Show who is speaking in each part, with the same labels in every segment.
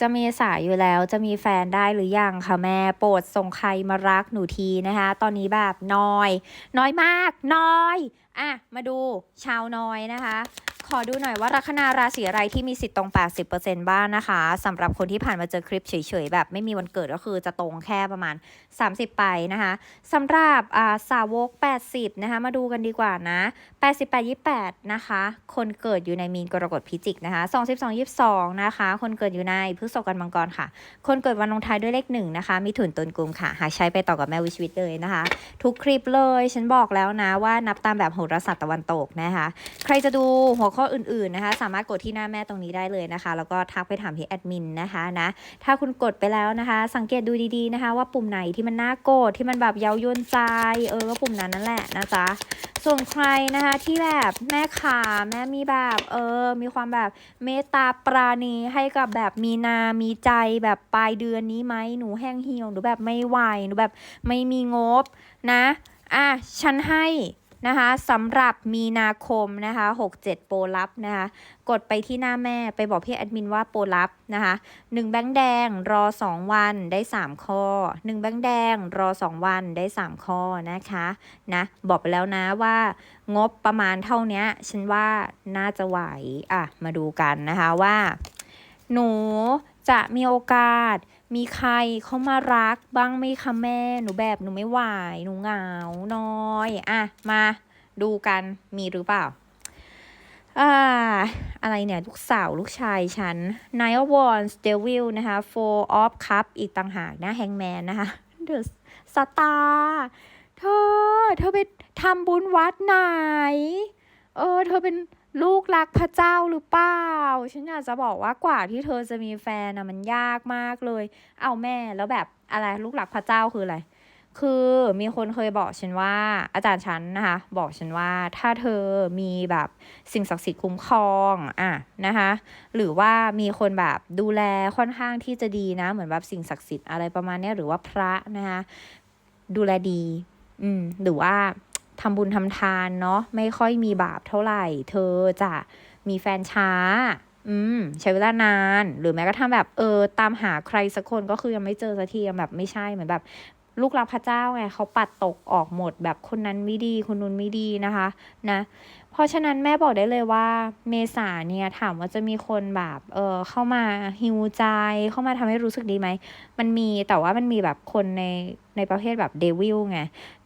Speaker 1: จะเมษาอยู่แล้วจะมีแฟนได้หรือยังคะแม่โปรดส่งใครมารักหนูทีนะคะ ตอนนี้แบบน้อย น้อยมากน้อย อะ มาดูชาวน้อยนะคะ ขอดูหน่อยว่าลัคนาราศีอะไรที่มีสิทธิ์ตรง 80%บ้างนะคะสำหรับคนที่ผ่านมาเจอคลิปเฉยๆแบบไม่มีวันเกิดก็คือจะตรงแค่ประมาณ 30 ไปนะคะสำหรับาสาวก 80 นะคะ มาดูกันดีกว่านะ 88 28 นะคะ คนเกิดอยู่ในมีนกรกฎพิจิกนะคะ 22 22 นะคะ คนเกิดอยู่ในพฤษภกันมังกรค่ะ คนเกิดวันลงท้ายด้วยเลขหนึ่งนะคะ มีถุนตนกุมค่ะ หาใช้ไปต่อกับแม่วิชวิตเลยนะคะ ทุกคลิปเลย ฉันบอกแล้วนะว่านับตามแบบโหราศาสตร์ตะวันตกนะคะ ใครจะดูหัวข้ออื่นๆนะคะ สามารถกดที่หน้าแม่ตรงนี้ได้เลยนะคะ แล้วก็ทักไปถามที่แอดมินนะคะนะถ้าคุณกดไปแล้วนะคะ สังเกตดูดีๆนะคะ ว่าปุ่มไหนที่มันน่าโกรธที่มันแบบเย้ายวนใจเออก็ปุ่มนั้นนั่นแหละนะจ๊ะส่วนใครนะคะที่แบบแม่ขาแม่มีแบบเออมีความแบบเมตตาปราณีให้กับแบบมีนา มีใจแบบปลายเดือนนี้ไหมหนูแห้งเหี่ยวหนูแบบไม่ไหวหนูแบบไม่มีงบนะอะฉันให้ นะคะสำหรับมีนาคมนะคะ67 โปรลับนะคะ กดไปที่หน้าแม่ไปบอกพี่แอดมินว่าโปรลับนะคะ1แบงค์แดงรอ 2 วันได้ 3 ข้อ 1 แบงค์แดงรอ 2 วันได้ 3 ข้อนะคะนะบอกไปแล้วนะว่างบประมาณเท่านี้ฉันว่าน่าจะไหวอะมาดูกันนะคะว่า หนูจะมีโอกาส มีใครเข้ามารักบ้างไหมคะแม่ หนูแบบหนูไม่ไหว หนูเหงา น้อย อะ มาดูกันมีหรือเปล่า อ่า อะไรเนี่ย ลูกสาวลูกชายฉัน Nine of Wands Devil นะคะ Four of Cup อีกต่างหากนะ Hangman นะคะ The Star เธอ เธอไปทำบุญวัดไหน เออ เธอเป็นลูกรักพระเจ้าหรือเปล่า ฉันอยากจะบอกว่ากว่าที่เธอจะมีแฟนนะมันยากมากเลย เอาแม่แล้วแบบอะไรลูกรักพระเจ้าคืออะไร คือมีคนเคยบอกฉันว่า อาจารย์ฉันนะคะ บอกฉันว่าถ้าเธอมีแบบสิ่งศักดิ์สิทธิ์คุ้มครองอะนะคะ หรือว่ามีคนแบบดูแลค่อนข้างที่จะดีนะ เหมือนแบบสิ่งศักดิ์สิทธิ์อะไรประมาณนี้หรือว่าพระนะคะดูแลดี อืมหรือว่า ทำบุญทำทานเนาะไม่ค่อยมีบาปเท่าไหร่ เธอจะมีแฟนช้า อืม ใช้เวลานาน หรือแม้กระทั่งแบบเออ ตามหาใครสักคนก็คือยังไม่เจอสักทียังแบบไม่ใช่เหมือนแบบ ลูกรักพระเจ้าไงเขาปัดตกออกหมดแบบคนนั้นไม่ดีคนนู้นไม่ดีนะคะ นะ เพราะฉะนั้นแม่บอกได้เลยว่าเมษาเนี่ยถามว่าจะมีคนแบบเออเข้ามาฮิวใจเข้ามาทำให้รู้สึกดีไหม มันมีแต่ว่ามันมีแบบคนในในประเภทแบบเดวิลไง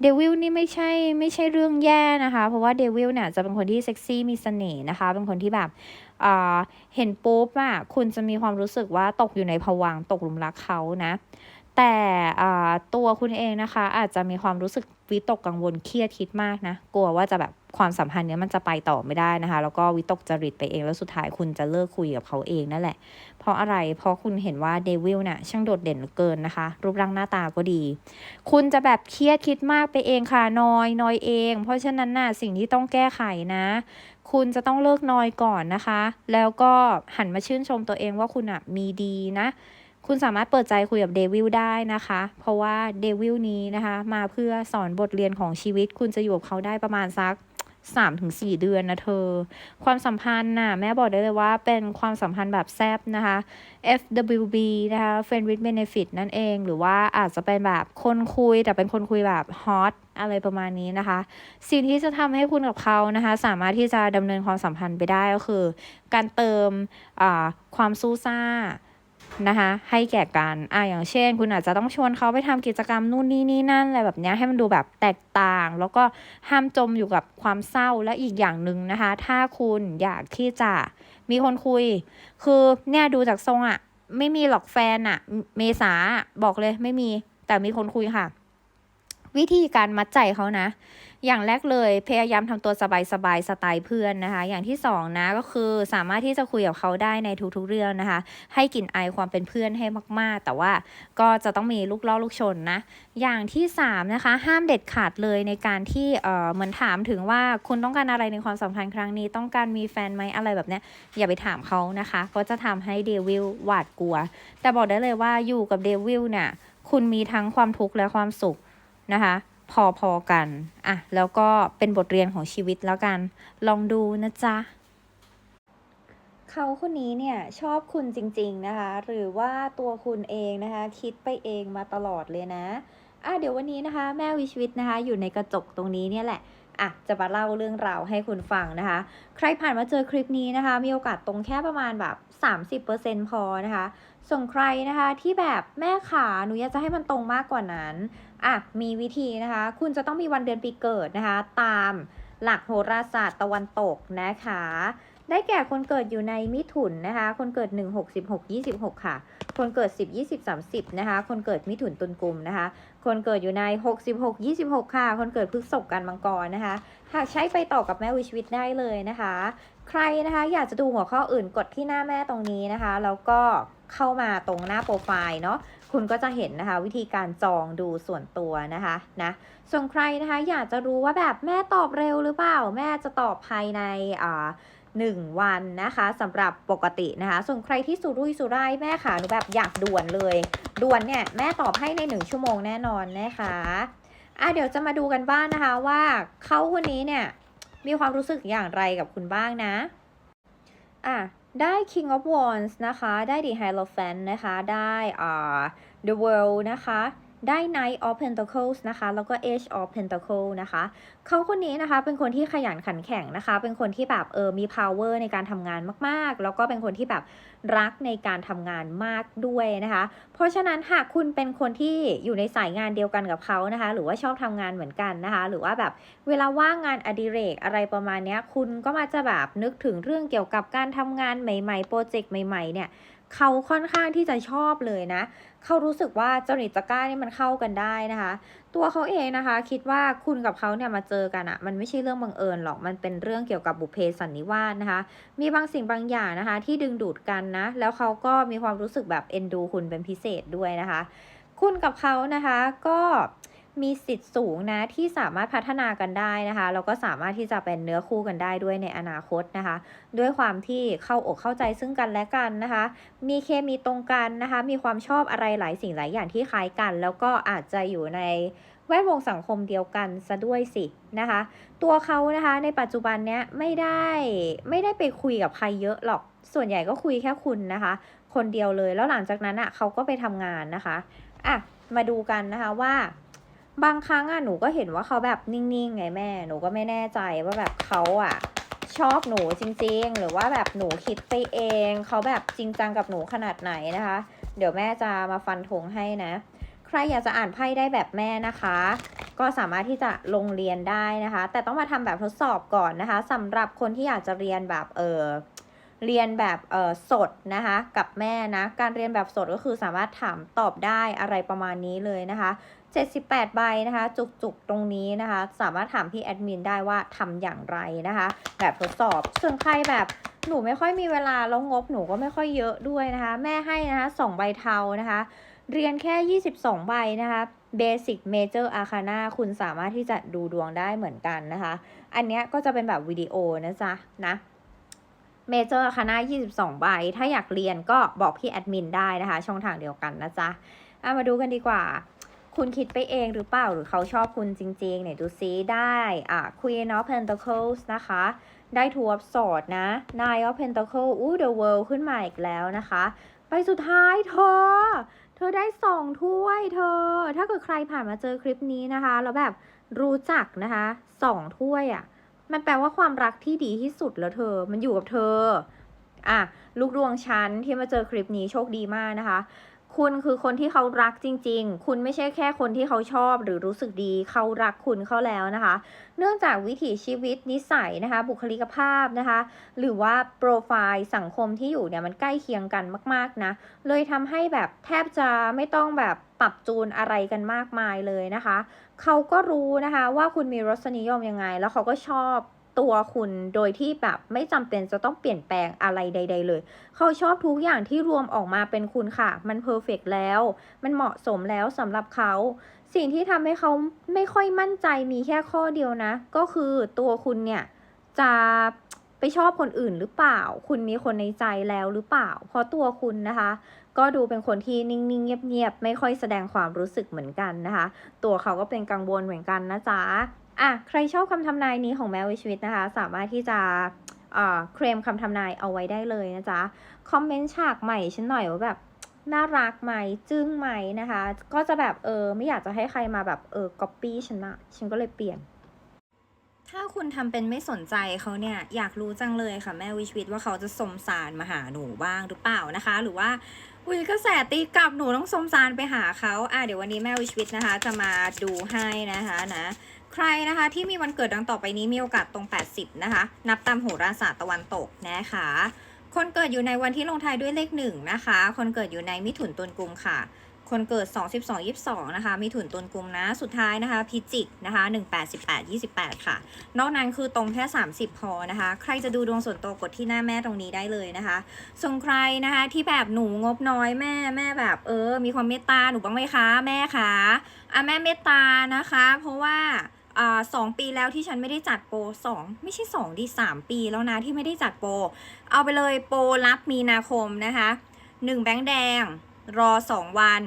Speaker 1: เดวิลนี่ไม่ใช่ไม่ใช่เรื่องแย่นะคะ เพราะว่าเดวิลเนี่ยจะเป็นคนที่เซ็กซี่มีเสน่ห์นะคะ เป็นคนที่แบบอ่าเห็นปุ๊บอะคุณจะมีความรู้สึกว่าตกอยู่ในภวังตกหลุมรักเขานะ แต่ตัวคุณเองนะคะ อาจจะมีความรู้สึกวิตกกังวลเครียดคิดมากนะ กลัวว่าจะแบบความสัมพันธ์เนี้ยมันจะไปต่อไม่ได้นะคะ แล้วก็วิตกจริตไปเองแล้วสุดท้ายคุณจะเลิกคุยกับเขาเองนั่นแหละ เพราะอะไรเพราะคุณเห็นว่าเดวิลเนี่ยช่างโดดเด่นเหลือเกินนะคะ รูปร่างหน้าตาก็ดี คุณจะแบบเครียดคิดมากไปเองค่ะนอยนอยเอง เพราะฉะนั้นน่ะสิ่งที่ต้องแก้ไขนะ คุณจะต้องเลิกนอยก่อนนะคะ แล้วก็หันมาชื่นชมตัวเองว่าคุณอะมีดีนะ คุณสามารถเปิดใจคุยกับเดวิลได้นะคะ เพราะว่าเดวิลนี้นะคะ มาเพื่อสอนบทเรียนของชีวิต คุณจะอยู่กับเขาได้ประมาณสักสามถึงสี่เดือนนะเธอ ความสัมพันธ์น่ะ แม่บอกได้เลยว่าเป็นความสัมพันธ์แบบแซบนะคะ FWB นะคะ Friend with Benefit นั่นเอง หรือว่าอาจจะเป็นแบบคนคุยแต่เป็นคนคุยแบบฮอตอะไรประมาณนี้นะคะ สิ่งที่จะทำให้คุณกับเขานะคะ สามารถที่จะดำเนินความสัมพันธ์ไปได้ก็คือ การเติมความสู้ซ่า นะคะให้แก่กันอะอย่างเช่น คุณอาจจะต้องชวนเขาไปทำกิจกรรมนู่นนี่นี่นั่นอะไรแบบนี้ให้มันดูแบบแตกต่าง แล้วก็ห้ามจมอยู่กับความเศร้าและอีกอย่างหนึ่งนะคะ ถ้าคุณอยากที่จะมีคนคุย คือเนี่ยดูจากทรงอะไม่มีหรอกแฟนอะ เมษาบอกเลยไม่มีแต่มีคนคุยค่ะ วิธีการมัดใจเขานะ อย่างแรกเลยพยายามทำตัวสบายสบายๆสไตล์เพื่อนนะคะ อย่างที่สองนะก็คือสามารถที่จะคุยกับเขาได้ในทุกๆเรื่องนะคะ ให้กลิ่นอายความเป็นเพื่อนให้มากๆ แต่ว่าก็จะต้องมีลูกล่อลูกชนนะ อย่างที่สามนะคะห้ามเด็ดขาดเลยในการที่เอ่อเหมือนถามถึงว่าคุณต้องการอะไรในความสัมพันธ์ครั้งนี้ ต้องการมีแฟนไหมอะไรแบบเนี้ยอย่าไปถามเขานะคะเพราะจะทำให้เดวิลหวาดกลัว แต่บอกได้เลยว่าอยู่กับเดวิลเนี่ยคุณมีทั้งความทุกข์และความสุข นะคะพอๆกันอะแล้วก็เป็นบทเรียนของชีวิตแล้วกัน ลองดูนะจ๊ะเขาคนนี้เนี่ยชอบคุณจริงๆนะคะ หรือว่าตัวคุณเองนะคะ คิดไปเองมาตลอดเลยนะอะเดี๋ยววันนี้นะคะ แม่วิชวิตนะคะ อยู่ในกระจกตรงนี้เนี่ยแหละ อะจะมาเล่าเรื่องราวให้คุณฟังนะคะ ใครผ่านมาเจอคลิปนี้นะคะ มีโอกาสตรงแค่ประมาณแบบ 30%พอนะคะ ส่งใครนะคะที่แบบแม่ขาหนูอยากจะให้มันตรงมากกว่านั้นอะมีวิธีนะคะ คุณจะต้องมีวันเดือนปีเกิดนะคะ ตามหลักโหราศาสตร์ตะวันตกนะคะ ได้แก่คนเกิดอยู่ในมิถุนนะคะ คนเกิด 1 6 16 26 ค่ะ คนเกิด 10 20 30 นะคะ คนเกิดมิถุนตุลกุมนะคะ คนเกิดอยู่ใน 66 26 ค่ะ คนเกิดพฤษภกันมังกรนะคะ หากใช้ไปต่อกับแม่วิชวิตได้เลยนะคะ ใครนะคะอยากจะดูหัวข้ออื่นกดที่หน้าแม่ตรงนี้นะคะ แล้วก็เข้ามาตรงหน้าโปรไฟล์เนาะคุณก็จะเห็นนะคะ วิธีการจองดูส่วนตัวนะคะนะส่วนใครนะคะอยากจะรู้ว่าแบบแม่ตอบเร็วหรือเปล่า แม่จะตอบภายในอ่า หนึ่งวันนะคะสำหรับปกตินะคะ ส่วนใครที่สุรุ่ยสุร่ายแม่ค่ะหนูแบบอยากด่วนเลยด่วนเนี่ยแม่ตอบให้ในหนึ่งชั่วโมงแน่นอนนะคะอะเดี๋ยวจะมาดูกันบ้างนะคะว่าเขาคนนี้เนี่ยมีความรู้สึกอย่างไรกับคุณบ้างนะอะได้ King of Wands นะคะ ได้ The Hierophant นะคะ ได้อ่า The World นะคะ ได้ Knight of Pentacles นะคะ แล้วก็ Age of Pentacles นะคะ เขาคนนี้นะคะเป็นคนที่ขยันขันแข็งนะคะ เป็นคนที่แบบเออมี power ในการทำงานมาก ๆ แล้วก็เป็นคนที่แบบรักในการทำงานมากด้วยนะคะ เพราะฉะนั้นหากคุณเป็นคนที่อยู่ในสายงานเดียวกันกับเขานะคะ หรือว่าชอบทำงานเหมือนกันนะคะ หรือว่าแบบเวลาว่างงานอดิเรกอะไรประมาณนี้คุณก็มาจะแบบนึกถึงเรื่องเกี่ยวกับการทำงานใหม่ ๆ โปรเจกต์ใหม่ ๆ เนี่ย เขาค่อนข้างที่จะชอบเลยนะ เขารู้สึกว่าจริตจักร้านี่มันเข้ากันได้นะคะ ตัวเขาเองนะคะ คิดว่าคุณกับเขาเนี่ยมาเจอกันอะมันไม่ใช่เรื่องบังเอิญหรอก มันเป็นเรื่องเกี่ยวกับบุพเพสันนิวาสนะคะ มีบางสิ่งบางอย่างนะคะ ที่ดึงดูดกันนะ แล้วเขาก็มีความรู้สึกแบบเอ็นดูคุณเป็นพิเศษด้วยนะคะ คุณกับเขานะคะก็ มีสิทธิ์สูงนะที่สามารถพัฒนากันได้นะคะแล้วก็สามารถที่จะเป็นเนื้อคู่กันได้ด้วยในอนาคตนะคะ ด้วยความที่เข้าอกเข้าใจซึ่งกันและกันนะคะ มีเคมีตรงกันนะคะ มีความชอบอะไรหลายสิ่งหลายอย่างที่คล้ายกัน แล้วก็อาจจะอยู่ในแวดวงสังคมเดียวกันซะด้วยสินะคะ ตัวเขานะคะในปัจจุบันเนี้ยไม่ได้ไม่ได้ไปคุยกับใครเยอะหรอกส่วนใหญ่ก็คุยแค่คุณนะคะ คนเดียวเลยแล้วหลังจากนั้นอะเขาก็ไปทำงานนะคะอะมาดูกันนะคะว่า บางครั้งอะหนูก็เห็นว่าเขาแบบนิ่งๆไงแม่ หนูก็ไม่แน่ใจว่าแบบเขาอะ ชอบหนูจริง ๆ หรือว่าแบบหนูคิดไปเองเขาแบบจริงจังกับหนูขนาดไหนนะคะ เดี๋ยวแม่จะมาฟันธงให้นะ ใครอยากจะอ่านไพ่ได้แบบแม่นะคะ ก็สามารถที่จะลงเรียนได้นะคะ แต่ต้องมาทำแบบทดสอบก่อนนะคะสำหรับคนที่อยากจะเรียนแบบเออเรียนแบบเออสดนะคะกับแม่นะ การเรียนแบบสดก็คือสามารถถามตอบได้อะไรประมาณนี้เลยนะคะ 78 ใบนะคะ จุกๆ ตรงนี้นะคะ สามารถถามพี่แอดมินได้ว่าทำอย่างไรนะคะ แบบทดสอบส่วนใครแบบหนูไม่ค่อยมีเวลาแล้วงบหนูก็ไม่ค่อยเยอะด้วยนะคะ แม่ให้นะคะ2ใบเทานะคะ เรียนแค่ 22 ใบนะคะ Basic Major Arcana คุณสามารถที่จะดูดวงได้เหมือนกันนะคะ อันเนี้ยก็จะเป็นแบบวิดีโอนะจ๊ะนะ Major Arcana 22 ใบ ถ้าอยากเรียนก็บอกพี่แอดมินได้นะคะ ช่องทางเดียวกันนะจ๊ะอะมาดูกันดีกว่า คุณคิดไปเองหรือเปล่าหรือเขาชอบคุณจริงๆเนี่ยดูซิได้อะ Queen of Pentacles นะคะ ได้ Two of Swords นะ Nine of Pentacles อู้ The World ขึ้นมาอีกแล้วนะคะใบสุดท้ายเธอ เธอได้สองถ้วยเธอ ถ้าเกิดใครผ่านมาเจอคลิปนี้นะคะ แล้วแบบรู้จักนะคะสองถ้วยอะ่ะ มันแปลว่าความรักที่ดีที่สุดแล้วเธอ มันอยู่กับเธอ อะ ลูกดวงฉันที่มาเจอคลิปนี้โชคดีมากนะคะ คุณคือคนที่เขารักจริง ๆ คุณไม่ใช่แค่คนที่เขาชอบหรือรู้สึกดี เขารักคุณเขาแล้วนะคะ เนื่องจากวิถีชีวิตนิสัยนะคะ บุคลิกภาพนะคะ หรือว่าโปรไฟล์สังคมที่อยู่เนี่ยมันใกล้เคียงกันมาก ๆนะ เลยทำให้แบบแทบจะไม่ต้องแบบปรับจูนอะไรกันมากมายเลยนะคะ เขาก็รู้นะคะว่าคุณมีรสนิยมยังไง แล้วเขาก็ชอบ ตัวคุณโดยที่แบบไม่จำเป็นจะต้องเปลี่ยนแปลงอะไรใด ๆ เลย เขาชอบทุกอย่างที่รวมออกมาเป็นคุณค่ะ มันเพอร์เฟกแล้ว มันเหมาะสมแล้วสำหรับเขา สิ่งที่ทำให้เขาไม่ค่อยมั่นใจมีแค่ข้อเดียวนะ ก็คือตัวคุณเนี่ยจะไปชอบคนอื่นหรือเปล่า คุณมีคนในใจแล้วหรือเปล่า เพราะตัวคุณนะคะ ก็ดูเป็นคนที่นิ่ง ๆ เงียบ ๆ ไม่ค่อยแสดงความรู้สึกเหมือนกันนะคะ ตัวเขาก็เป็นกังวลเหมือนกันนะจ๊ะ อะใครชอบคำทำนายนี้ของแมววิชวิตนะคะ สามารถที่จะอ่าเคลมคำทำนายเอาไว้ได้เลยนะจ๊ะ คอมเมนต์ฉากใหม่ฉันหน่อยว่าแบบน่ารักไหมจึ้งไหมนะคะ ก็จะแบบเออไม่อยากจะให้ใครมาแบบเออก๊อปปี้ฉันอะฉันก็เลยเปลี่ยน ถ้าคุณทำเป็นไม่สนใจเขาเนี่ยอยากรู้จังเลยค่ะแม่วิชวิตว่าเขาจะสมสารมาหาหนูบ้างหรือเปล่านะคะ หรือว่าอุ้ยกระแสตีกลับหนูต้องสมสารไปหาเขาอะเดี๋ยววันนี้แม่วิชวิตนะคะ จะมาดูให้นะคะนะ ใครนะคะที่มีวันเกิดดังต่อไปนี้มีโอกาสตรง 80 นะคะ นับตามโหราศาสตร์ตะวันตกนะคะ คนเกิดอยู่ในวันที่ลงท้ายด้วยเลขหนึ่งนะคะ คนเกิดอยู่ในมิถุนตุลกุมค่ะ คนเกิด 2 12 22 นะคะ มิถุนตุลกุมนะ สุดท้ายนะคะ พิจิกนะคะ 18 18 28 ค่ะ นอกนั้นคือตรงแค่ 30 พอนะคะ ใครจะดูดวงส่วนตัวกดที่หน้าแม่ตรงนี้ได้เลยนะคะส่วนใครนะคะที่แบบหนูงบน้อยแม่แม่แบบเออ มีความเมตตาหนูบ้างไหมคะแม่คะอะแม่เมตตานะคะ เพราะว่า สองปีแล้วที่ฉันไม่ได้จัดโปรสองไม่ใช่สองดีสามปีแล้วนะที่ไม่ได้จัดโปรเอาไปเลยโปรรับมีนาคมนะคะหนึ่งแบงค์แดงรอสองวัน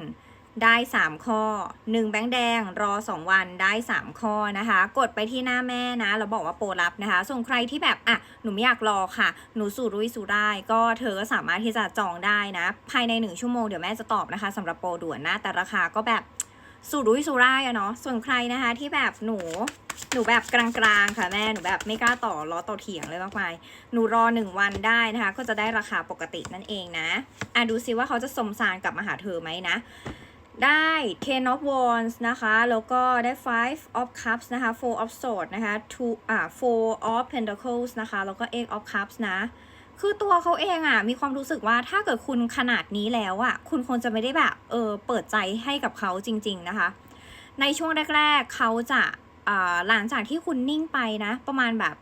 Speaker 1: ได้ 3 ข้อ 1 แบงค์แดงรอ 2 วันได้ 3 ข้อนะคะ กดไปที่หน้าแม่นะแล้วบอกว่าโปรรับนะคะ ส่งใครที่แบบอะหนูไม่อยากรอค่ะ หนูสู่รุ่ยสู่ได้ ก็เธอก็สามารถที่จะจองได้นะ ภายใน 1 ชั่วโมงเดี๋ยวแม่จะตอบนะคะสำหรับโปรด่วนนะ แต่ราคาก็แบบ สู่รุ่ยสู่ได้อะเนาะส่วนใครนะคะที่แบบหนูหนูแบบกลางๆ ค่ะแม่หนูแบบไม่กล้าต่อล้อต่อเถียงเลยมากมายหนูรอหนึ่งวันได้นะคะ ก็จะได้ราคาปกตินั่นเองนะอะดูซิว่าเขาจะสมสารกลับมาหาเธอไหมนะ ได้ Ten of Wands นะคะ แล้วก็ได้ Five of Cups นะคะ Four of Swords นะคะ Two อ่า Four of Pentacles นะคะ แล้วก็ Eight of Cups นะ คือตัวเขาเองอะ่ะมีความรู้สึกว่าถ้าเกิดคุณขนาดนี้แล้วอะ่ะ คุณคงจะไม่ได้แบบเออเปิดใจให้กับเขาจริง ๆนะคะ ในช่วงแรก ๆเขาจะอ่าหลังจากที่คุณนิ่งไปนะ ประมาณแบบ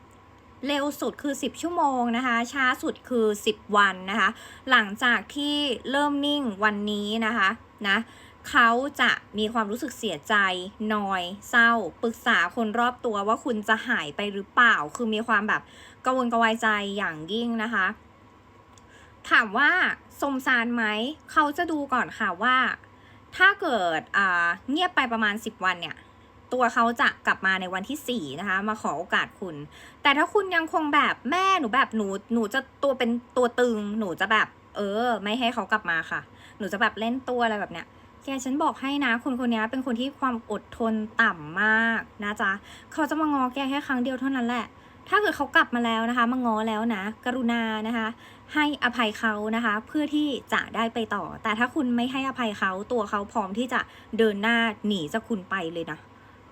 Speaker 1: เร็วสุดคือ 10 ชั่วโมงนะคะ ช้าสุดคือ 10 วันนะคะ หลังจากที่เริ่มนิ่งวันนี้นะคะนะ เขาจะมีความรู้สึกเสียใจนอย เศร้า ปรึกษาคนรอบตัวว่าคุณจะหายไปหรือเปล่า คือมีความแบบกังวลกระวายใจอย่างยิ่งนะคะ ถามว่าสมสารไหม เขาจะดูก่อนค่ะว่า ถ้าเกิดเงียบไปประมาณ 10 วันเนี่ย ตัวเขาจะกลับมาในวันที่ 4 นะคะ มาขอโอกาสคุณ แต่ถ้าคุณยังคงแบบแม่หนูแบบหนูหนูจะตัวเป็นตัวตึง หนูจะแบบ เออ ไม่ให้เขากลับมาค่ะ หนูจะแบบเล่นตัวอะไรแบบเนี้ย แกฉันบอกให้นะคนคนนี้เป็นคนที่ความอดทนต่ำมากนะจ๊ะเขาจะมางอแกแค่ครั้งเดียวเท่านั้นแหละ ถ้าเกิดเขากลับมาแล้วนะคะ มางอแล้วนะ กรุณานะคะ ให้อภัยเขานะคะ เพื่อที่จะได้ไปต่อ แต่ถ้าคุณไม่ให้อภัยเขาตัวเขาพร้อมที่จะเดินหน้าหนีจากคุณไปเลยนะ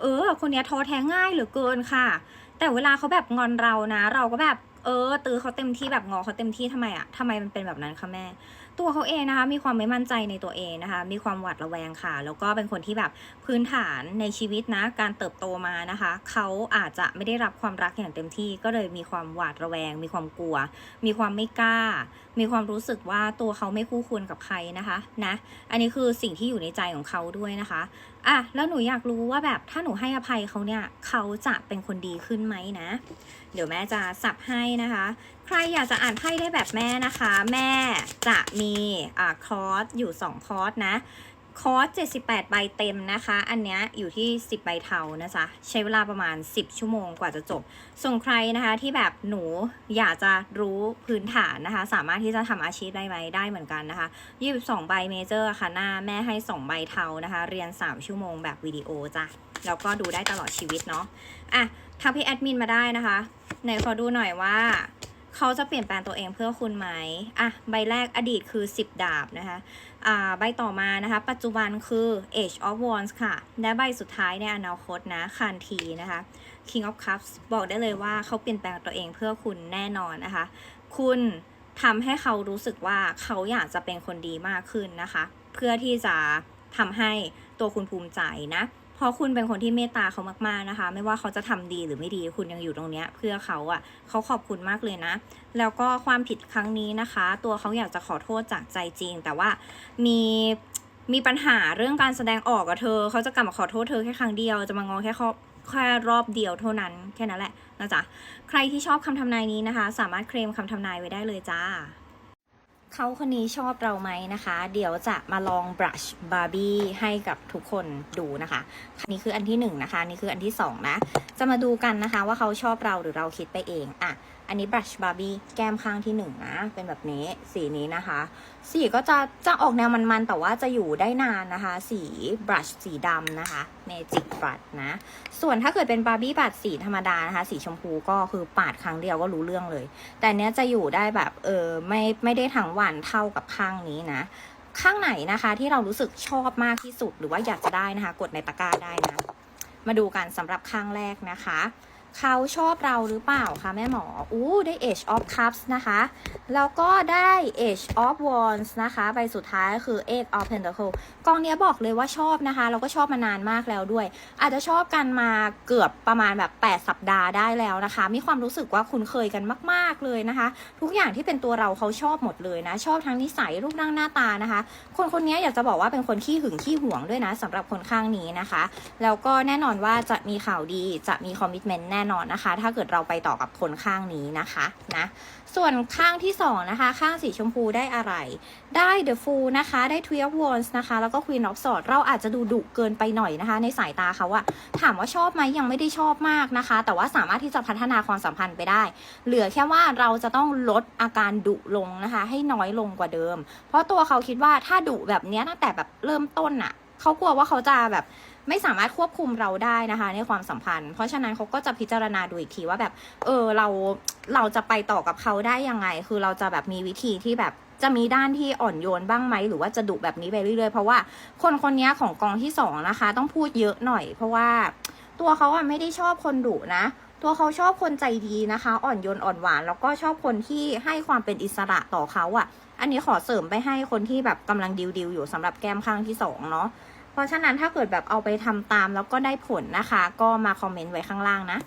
Speaker 1: เออ คนนี้ท้อแท้ง่ายเหลือเกินค่ะ แต่เวลาเขาแบบงอนเรานะ เราก็แบบเออ ตื้อเขาเต็มที่แบบงอเขาเต็มที่ทำไมอะทำไมมันเป็นแบบนั้นคะแม่ ตัวเขาเองนะคะ มีความไม่มั่นใจในตัวเองนะคะ มีความหวาดระแวงค่ะ แล้วก็เป็นคนที่แบบพื้นฐานในชีวิตนะ การเติบโตมานะคะ เขาอาจจะไม่ได้รับความรักอย่างเต็มที่ ก็เลยมีความหวาดระแวง มีความกลัว มีความไม่กล้า มีความรู้สึกว่าตัวเขาไม่คู่ควรกับใครนะคะนะ อันนี้คือสิ่งที่อยู่ในใจของเขาด้วยนะคะอะแล้วหนูอยากรู้ว่าแบบถ้าหนูให้อภัยเขาเนี่ยเขาจะเป็นคนดีขึ้นไหมนะ เดี๋ยวแม่จะสับให้นะคะใครอยากจะอ่านไพ่ได้แบบแม่นะคะ แม่จะมีอ่าคอร์สอยู่ 2 คอร์สนะคอร์ส78 ใบเต็มนะคะ อันเนี้ยอยู่ที่ 10 ใบเทานะจ๊ะ ใช้เวลาประมาณ 10 ชั่วโมงกว่าจะจบ ส่งใครนะคะที่แบบหนูอยากจะรู้พื้นฐานนะคะ สามารถที่จะทำอาชีพได้ไหมได้เหมือนกันนะคะ 22 ใบเมเจอร์ค่ะ หน้าแม่ให้ 2 ใบเทานะคะ เรียน 3 ชั่วโมงแบบวิดีโอจ้ะ แล้วก็ดูได้ตลอดชีวิตเนาะ อะทักพี่แอดมินมาได้นะคะ ไหนขอดูหน่อยว่า เขาจะเปลี่ยนแปลงตัวเองเพื่อคุณไหมอะใบแรกอดีตคือ 10 ดาบนะคะอ่าใบต่อมานะคะ ปัจจุบันคือ Age of Wands ค่ะ และใบสุดท้ายในอนาคตนะคานทีนะคะ King of Cups บอกได้เลยว่าเขาเปลี่ยนแปลงตัวเองเพื่อคุณแน่นอนนะคะ คุณทำให้เขารู้สึกว่าเขาอยากจะเป็นคนดีมากขึ้นนะคะ เพื่อที่จะทำให้ตัวคุณภูมิใจนะ ราะคุณเป็นคนที่เมตตาเขามากๆนะคะ ไม่ว่าเขาจะทำดีหรือไม่ดีคุณยังอยู่ตรงเนี้ยเพื่อเขาอะ่ะเขาขอบคุณมากเลยนะ แล้วก็ความผิดครั้งนี้นะคะ ตัวเขาอยากจะขอโทษจากใจจริง แต่ว่ามีมีปัญหาเรื่องการแสดงออกกับเธอ เขาจะกลับมาขอโทษเธอแค่ครั้งเดียวจะมางอแค่ข้อแค่รอบเดียวเท่านั้นแค่นั้นแหละนะจ๊ะใครที่ชอบคำทำนายนี้นะคะ สามารถเคลมคำทำนายไว้ได้เลยจ้า เขาคนนี้ชอบเราไหมนะคะ เดี๋ยวจะมาลองบรัชบาร์บี้ให้กับทุกคนดูนะคะนี่คืออันที่หนึ่งนะคะ นี่คืออันที่สองนะ จะมาดูกันนะคะว่าเขาชอบเราหรือเราคิดไปเอง อะ อันนี้ brush barbie แก้มข้างที่หนึ่งนะ เป็นแบบนี้สีนี้นะคะ สีก็จะจะออกแนวมันๆ แต่ว่าจะอยู่ได้นานนะคะ สี brush สีดำนะคะ magic brush นะ ส่วนถ้าเกิดเป็น barbie brush สีธรรมดานะคะ สีชมพูก็คือปาดครั้งเดียวก็รู้เรื่องเลย แต่เนี้ยจะอยู่ได้แบบเออไม่ไม่ได้ทั้งวันเท่ากับข้างนี้นะข้างไหนนะคะที่เรารู้สึกชอบมากที่สุดหรือว่าอยากจะได้นะคะ กดในตะกร้าได้นะ มาดูกันสำหรับข้างแรกนะคะ เขาชอบเราหรือเปล่าคะแม่หมอ อู้ได้ Age of Cups นะคะ แล้วก็ได้ Age of Wands นะคะใบสุดท้ายคือ Eight of Pentacles กองเนี้ยบอกเลยว่าชอบนะคะแล้วก็ชอบมานานมากแล้วด้วย อาจจะชอบกันมาเกือบประมาณแบบ 8 สัปดาห์ได้แล้วนะคะ มีความรู้สึกว่าคุ้นเคยกันมาก ๆเลยนะคะ ทุกอย่างที่เป็นตัวเราเขาชอบหมดเลยนะ ชอบทั้งนิสัยรูปร่างหน้าตานะคะ คนคนนี้อยากจะบอกว่าเป็นคนขี้หึงขี้หวงด้วยนะสำหรับคนข้างนี้นะคะ แล้วก็แน่นอนว่าจะมีข่าวดีจะมีคอมมิชเมนต์แน่นอนนะคะ ถ้าเกิดเราไปต่อกับคนข้างนี้นะคะนะส่วนข้างที่สองนะคะ ข้างสีชมพูได้อะไร ได้ The Fool นะคะ ได้ Three of Wands นะคะ แล้วก็ Queen of Swords เราอาจจะดูดุเกินไปหน่อยนะคะ ในสายตาเขาอะถามว่าชอบไหมยังไม่ได้ชอบมากนะคะ แต่ว่าสามารถที่จะพัฒนาความสัมพันธ์ไปได้ เหลือแค่ว่าเราจะต้องลดอาการดุลงนะคะ ให้น้อยลงกว่าเดิม เพราะตัวเขาคิดว่าถ้าดุแบบนี้ตั้งแต่แบบเริ่มต้นอะเขากลัวว่าเขาจะแบบ ไม่สามารถควบคุมเราได้นะคะ ในความสัมพันธ์ เพราะฉะนั้นเขาก็จะพิจารณาดูอีกทีว่าแบบ เออเราเราจะไปต่อกับเขาได้ยังไง คือเราจะแบบมีวิธีที่แบบจะมีด้านที่อ่อนโยนบ้างไหมหรือว่าจะดุแบบนี้ไปเรื่อยๆเพราะว่าคนคนนี้ของกองที่สองนะคะ ต้องพูดเยอะหน่อย เพราะว่าตัวเขาอะไม่ได้ชอบคนดุนะ ตัวเขาชอบคนใจดีนะคะ อ่อนโยนอ่อนหวาน แล้วก็ชอบคนที่ให้ความเป็นอิสระต่อเขาอะ่ะอันนี้ขอเสริมไปให้คนที่แบบกำลังดิวดิวๆอยู่สำหรับแก้มข้างที่สองเนาะ เพราะฉะนั้นถ้าเกิดแบบเอาไปทำตามแล้วก็ได้ผลนะคะ ก็มาคอมเมนต์ไว้ข้างล่างนะ